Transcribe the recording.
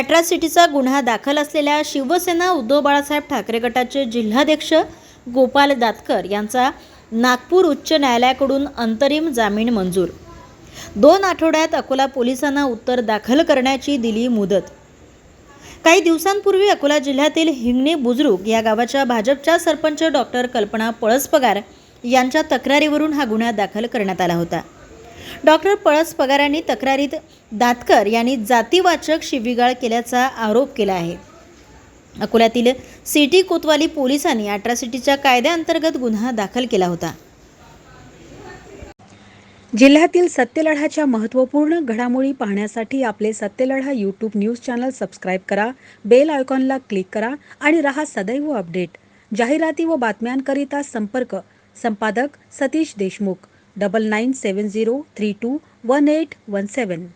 अॅट्रॉसिटीचा गुन्हा दाखल असलेल्या शिवसेना उद्धव बाळासाहेब ठाकरे गटाचे जिल्हाध्यक्ष गोपाल दातकर यांचा नागपूर उच्च न्यायालयाकडून अंतरिम जामीन मंजूर. दोन आठवड्यात अकोला पोलिसांना उत्तर दाखल करण्याची दिली मुदत. काही दिवसांपूर्वी अकोला जिल्ह्यातील हिंगणे बुजरुक या गावाच्या भाजपच्या सरपंच डॉक्टर कल्पना पळसपगार यांच्या तक्रारीवरून हा गुन्हा दाखल करण्यात आला होता. डॉक्टर पळस पगारांनी तक्रारीत दातकर यांनी जातीवाचक शिवीगाळ केल्याचा आरोप केला आहे. अकोल्यातील सिटी कोतवाली पोलिसांनी अट्रॉसिटीच्या कायद्याअंतर्गत गुन्हा दाखल केला होता. जिल्ह्यातील सत्यलढाच्या महत्त्वपूर्ण घडामोडी पाहण्यासाठी आपले Satyaladha YouTube news channel subscribe करा बेल आयकॉनला क्लिक करा आणि रहा सदैव अपडेट. जाहिराती व बातम्यांकरिता संपर्क संपादक सतीश देशमुख. 9970321817.